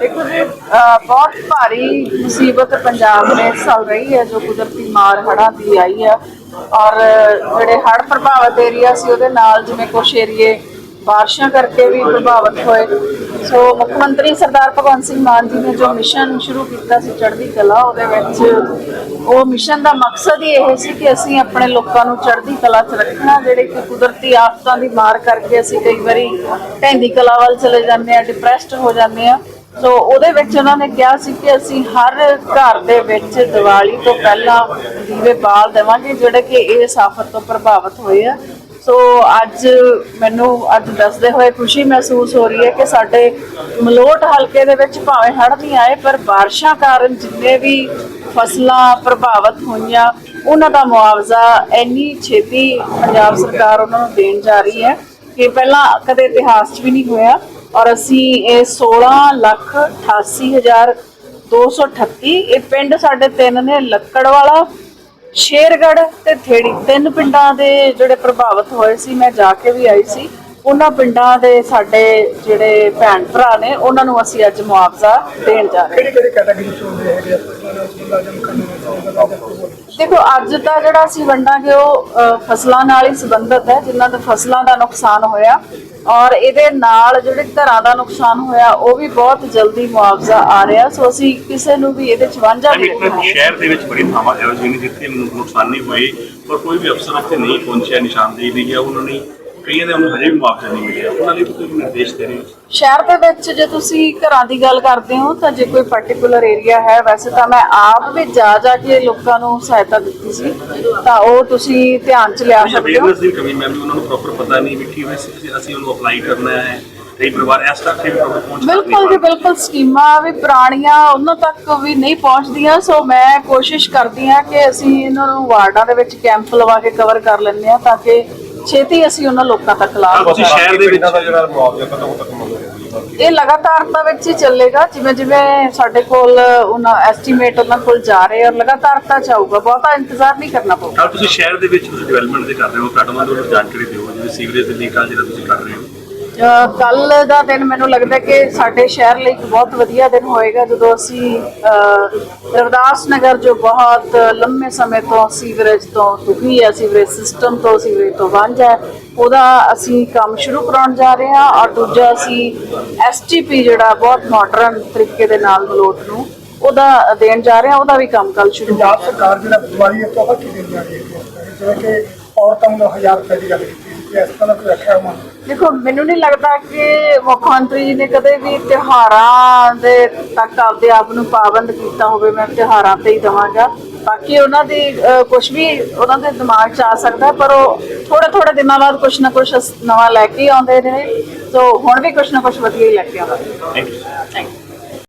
ਦੇਖੋ ਜੀ ਬਹੁਤ ਭਾਰੀ ਮੁਸੀਬਤ ਪੰਜਾਬ ਨੇ ਚੱਲ ਰਹੀ ਹੈ, ਜੋ ਕੁਦਰਤੀ ਮਾਰ ਹੜ੍ਹਾਂ ਦੀ ਆਈ ਹੈ। ਔਰ ਜਿਹੜੇ ਹੜ੍ਹ ਪ੍ਰਭਾਵਿਤ ਏਰੀਆ ਸੀ, ਉਹਦੇ ਨਾਲ ਜਿਵੇਂ ਕੁਛ ਏਰੀਏ ਬਾਰਿਸ਼ਾਂ ਕਰਕੇ ਵੀ ਪ੍ਰਭਾਵਿਤ ਹੋਏ। ਸੋ ਮੁੱਖ ਮੰਤਰੀ ਸਰਦਾਰ ਭਗਵੰਤ ਸਿੰਘ ਮਾਨ ਜੀ ਨੇ ਜੋ ਮਿਸ਼ਨ ਸ਼ੁਰੂ ਕੀਤਾ ਸੀ, ਚੜ੍ਹਦੀ ਕਲਾ, ਉਹਦੇ ਵਿੱਚ ਉਹ ਮਿਸ਼ਨ ਦਾ ਮਕਸਦ ਹੀ ਇਹ ਸੀ ਕਿ ਅਸੀਂ ਆਪਣੇ ਲੋਕਾਂ ਨੂੰ ਚੜ੍ਹਦੀ ਕਲਾ 'ਚ ਰੱਖਣਾ, ਜਿਹੜੇ ਕਿ ਕੁਦਰਤੀ ਆਫਤਾਂ ਦੀ ਮਾਰ ਕਰਕੇ ਅਸੀਂ ਕਈ ਵਾਰੀ ਢਹਿੰਦੀ ਕਲਾ ਵੱਲ ਚਲੇ ਜਾਂਦੇ ਆ ਡਿਪਰੈਸਡ ਹੋ ਜਾਂਦੇ ਆ ਸੋ ਉਹਦੇ ਵਿੱਚ ਉਹਨਾਂ ਨੇ ਕਿਹਾ ਸੀ ਕਿ ਅਸੀਂ ਹਰ ਘਰ ਦੇ ਵਿੱਚ ਦੀਵਾਲੀ ਤੋਂ ਪਹਿਲਾਂ ਦੀਵੇ ਬਾਲ ਦੇਵਾਂਗੇ, ਜਿਹੜੇ ਕਿ ਇਹ ਆਫਤ ਤੋਂ ਪ੍ਰਭਾਵਿਤ ਹੋਏ ਆ। ਸੋ ਅੱਜ ਮੈਨੂੰ ਅੱਜ ਦੱਸਦੇ ਹੋਏ ਖੁਸ਼ੀ ਮਹਿਸੂਸ ਹੋ ਰਹੀ ਹੈ ਕਿ ਸਾਡੇ ਮਲੋਟ ਹਲਕੇ ਦੇ ਵਿੱਚ ਭਾਵੇਂ ਹੜ੍ਹ ਨਹੀਂ ਆਏ, ਪਰ ਬਾਰਿਸ਼ਾਂ ਕਾਰਨ ਜਿੰਨੇ ਵੀ ਫਸਲਾਂ ਪ੍ਰਭਾਵਿਤ ਹੋਈਆਂ, ਉਹਨਾਂ ਦਾ ਮੁਆਵਜ਼ਾ ਇੰਨੀ ਛੇਤੀ ਪੰਜਾਬ ਸਰਕਾਰ ਉਹਨਾਂ ਨੂੰ ਦੇਣ ਜਾ ਰਹੀ ਹੈ ਕਿ ਪਹਿਲਾਂ ਕਦੇ ਇਤਿਹਾਸ 'ਚ ਵੀ ਨਹੀਂ ਹੋਇਆ ਔਰ ਅਸੀਂ ਇਹ 16 ਲੱਖ 88 ਹਜ਼ਾਰ 238 ਇਹ ਪਿੰਡ ਸਾਡੇ ਤਿੰਨ ਨੇ ਲੱਕੜ ਵਾਲਾ ਸ਼ੇਰਗੜ ਤੇ ਥੇੜੀ। ਤਿੰਨ ਪਿੰਡਾਂ ਦੇ ਜਿਹੜੇ ਪ੍ਰਭਾਵਿਤ ਹੋਏ ਸੀ, ਮੈਂ ਜਾ ਕੇ ਵੀ ਆਈ ਸੀ। ਉਹਨਾਂ ਪਿੰਡਾਂ ਦੇ ਸਾਡੇ ਜਿਹੜੇ ਭੈਣ ਭਰਾ ਨੇ ਉਹਨਾਂ ਨੂੰ ਅਸੀਂ ਅੱਜ ਮੁਆਵਜ਼ਾ ਦੇਣ ਜਾ ਰਹੇ ਹਾਂ। ਕਿਹੜੀ ਕਿਹੜੀ ਕੈਟਾਗਰੀ ਚ ਹੁੰਦੇ ਹੈਗੇ ਆ? ਦੇਖੋ ਅੱਜ ਦਾ ਜਿਹੜਾ ਅਸੀਂ ਵੰਡਾਂਗੇ ਉਹ ਫਸਲਾਂ ਨਾਲ ਹੀ ਸੰਬੰਧਿਤ ਹੈ ਜਿਨ੍ਹਾਂ ਦੇ ਫਸਲਾਂ ਦਾ ਨੁਕਸਾਨ ਹੋਇਆ ਔਰ ਇਹਦੇ ਨਾਲ ਜਿਹੜੇ ਘਰਾਂ ਦਾ ਨੁਕਸਾਨ ਹੋਇਆ ਉਹ ਵੀ ਬਹੁਤ ਜਲਦੀ ਮੁਆਵਜ਼ਾ ਆ ਰਿਹਾ। ਸੋ ਅਸੀਂ ਕਿਸੇ ਨੂੰ ਵੀ ਇਹਦੇ ਚ ਵਾਂਝਾ ਨਹੀਂ ਰੱਖਣਾ। ਸ਼ਹਿਰ ਦੇ ਵਿੱਚ ਬੜੀ ਥਾਵਾਂ ਇਹੋ ਜਿਹੀਆਂ ਨੇ ਜਿੱਥੇ ਮੈਨੂੰ ਨੁਕਸਾਨ ਨਹੀਂ ਹੋਏ ਪਰ ਕੋਈ ਵੀ ਅਫਸਰ ਉੱਥੇ ਨਹੀਂ ਪਹੁੰਚਿਆ ਨਿਸ਼ਾਨਦੇਹੀ ਨਹੀਂ ਗਿਆ ਉਹਨਾਂ ਨੇ ਕਈਆਂ ਦੇ ਉਹਨੂੰ ਹਜੇ ਵੀ ਮੁਆਵਜ਼ਾ ਨਹੀਂ ਮਿਲਿਆ। ਉਹਨਾਂ ਲਈ ਕੋਈ ਨਿਰਦੇਸ਼ ਦੇ ਰਹੇ ਹੋ? ਸ਼ਹਿਰ ਦੇ ਵਿੱਚ ਜੇ ਤੁਸੀਂ ਘਰਾਂ ਦੀ ਗੱਲ ਕਰਦੇ ਹੋ ਤਾਂ ਜੇ ਕੋਈ ਪਾਰਟਿਕੂਲਰ ਏਰੀਆ ਹੈ ਵੈਸੇ ਤਾਂ ਮੈਂ ਆਪ ਵੀ ਜਾ ਜਾ ਕੇ ਲੋਕਾਂ ਨੂੰ ਸਹਾਇਤਾ ਦਿੱਤੀ ਸੀ ਤਾਂ ਉਹ ਤੁਸੀਂ ਧਿਆਨ ਚ ਲਿਆ ਸਕਦੇ ਹੋ। ਅਵੇਅਰਨੈਸ ਦੀ ਕਮੀ ਮੈਂ ਵੀ ਉਹਨਾਂ ਨੂੰ ਪ੍ਰੋਪਰ ਪਤਾ ਨਹੀਂ ਵੀ ਕਿਵੇਂ ਅਸੀਂ ਅਸੀਂ ਉਹਨੂੰ ਅਪਲਾਈ ਕਰਨਾ ਹੈ। ਕਈ ਪਰਿਵਾਰ ਇਸ ਤੱਕ ਵੀ ਪ੍ਰੋਪਰ ਪਹੁੰਚ ਨਹੀਂ ਬਿਲਕੁਲ ਜੀ ਬਿਲਕੁਲ ਸਕੀਮਾਂ ਵੀ ਪੁਰਾਣੀਆਂ ਉਹਨਾਂ ਤੱਕ ਵੀ ਨਹੀਂ ਪਹੁੰਚਦੀਆਂ ਸੋ ਮੈਂ ਕੋਸ਼ਿਸ਼ ਕਰਦੀ ਹਾਂ ਕਿ ਅਸੀਂ ਇਹਨਾਂ ਨੂੰ ਵਾਰਡਾਂ ਦੇ ਵਿੱਚ ਕੈਂਪ ਲਵਾ ਕੇ ਕਵਰ ਕਰ ਲੈਂਦੇ ਹਾਂ ਤਾਂ ਕਿ ਛੇਤੀ ਅਸੀਂ ਉਹਨਾਂ ਲੋਕਾਂ ਤੱਕ ਲਾ ਤਾਂ ਤੁਸੀਂ ਸ਼ਹਿਰ ਦੇ ਵਿੱਚ ਦਾ ਜਿਹੜਾ ਮੁਆਵਜ਼ਾ ਕਦੋਂ ਤੱਕ ਮਿਲੇਗਾ ਇਹ ਲਗਾਤਾਰਤਾ ਵਿੱਚ ਹੀ ਚੱਲੇਗਾ ਜਿਵੇਂ ਜਿਵੇਂ ਸਾਡੇ ਕੋਲ ਉਹਨਾਂ ਐਸਟੀਮੇਟ ਉਹਨਾਂ ਕੋਲ ਜਾ ਰਹੇ ਔਰ ਲਗਾਤਾਰਤਾ ਚਾਹੂਗਾ ਬਹੁਤਾ ਇੰਤਜ਼ਾਰ ਨਹੀਂ ਕਰਨਾ ਪਊਗਾ। ਤੁਸੀਂ ਸ਼ਹਿਰ ਦੇ ਵਿੱਚ ਤੁਸੀਂ ਡਿਵੈਲਪਮੈਂਟ ਦੇ ਕਰ ਰਹੇ ਹੋ ਤੁਹਾਡਾ ਉਹਨੂੰ ਜਾਣਕਾਰੀ ਦਿਓ ਜਿਵੇਂ ਸੀਵਰੇਜ ਦੇ ਲੀਕਾਂ ਜਿਹੜਾ ਤੁਸੀਂ ਕਰ ਰਹੇ ਹੋ। ਕੱਲ ਦਾ ਦਿਨ ਮੈਨੂੰ ਲੱਗਦਾ ਕਿ ਸਾਡੇ ਸ਼ਹਿਰ ਲਈ ਇੱਕ ਬਹੁਤ ਵਧੀਆ ਦਿਨ ਹੋਏਗਾ, ਜਦੋਂ ਅਸੀਂ ਰਵਦਾਸ ਨਗਰ ਜੋ ਬਹੁਤ ਲੰਮੇ ਸਮੇਂ ਤੋਂ ਸੀਵਰੇਜ ਤੋਂ ਦੁਖੀ ਹੈ, ਸੀਵਰੇਜ ਸਿਸਟਮ ਤੋਂ, ਸੀਵਰੇਜ ਤੋਂ ਵਾਂਝਾ ਹੈ, ਉਹਦਾ ਅਸੀਂ ਕੰਮ ਸ਼ੁਰੂ ਕਰਾਉਣ ਜਾ ਰਹੇ ਹਾਂ ਔਰ ਦੂਜਾ ਅਸੀਂ ਐਸਟੀਪੀ ਜਿਹੜਾ ਬਹੁਤ ਮਾਡਰਨ ਤਰੀਕੇ ਦੇ ਨਾਲ ਮਲੋਟ ਨੂੰ ਉਹਦਾ ਦੇਣ ਜਾ ਰਹੇ ਹਾਂ, ਉਹਦਾ ਵੀ ਕੰਮ ਕੱਲ ਸ਼ੁਰੂ ਪੰਜਾਬ ਸਰਕਾਰ ਜਿਹੜਾ ਦਿਵਾਲੀ ਇਹ ਤੋਹਫਾ ਕੀ ਦੇਣ ਜਾ ਰਹੀ ਹੈ? ਜਿਵੇਂ ਕਿ ਔਰਤਾਂ ਨੂੰ 1000 ਰੁਪਏ ਦੀ ਗੱਲ ਕੀਤੀ। ਸੀ ਇਸ ਤਰ੍ਹਾਂ ਕੋਈ ਰੱਖਿਆ ਹੋਣਾ? ਦੇਖੋ ਮੈਨੂੰ ਨਹੀਂ ਲੱਗਦਾ ਕਿ ਮੁੱਖ ਮੰਤਰੀ ਜੀ ਨੇ ਕਦੇ ਵੀ ਤਿਉਹਾਰਾਂ ਦੇ ਤੱਕ ਆਪਦੇ ਆਪ ਨੂੰ ਪਾਬੰਦ ਕੀਤਾ ਹੋਵੇ। ਮੈਂ ਤਿਉਹਾਰਾਂ ਤੇ ਹੀ ਦਵਾਂਗਾ। ਬਾਕੀ ਉਹਨਾਂ ਦੀ ਕੁਝ ਵੀ ਉਹਨਾਂ ਦੇ ਦਿਮਾਗ 'ਚ ਆ ਸਕਦਾ ਪਰ ਉਹ ਥੋੜੇ ਥੋੜੇ ਦਿਨਾਂ ਬਾਅਦ ਕੁਝ ਨਾ ਕੁਝ ਨਵਾਂ ਲੈ ਕੇ ਆਉਂਦੇ ਨੇ। ਸੋ ਹੁਣ ਵੀ ਕੁਝ ਨਾ ਕੁਝ ਵਧੀਆ ਹੀ ਲੈ ਕੇ ਆਉਂਦੇ ਥੈਂਕ ਯੂ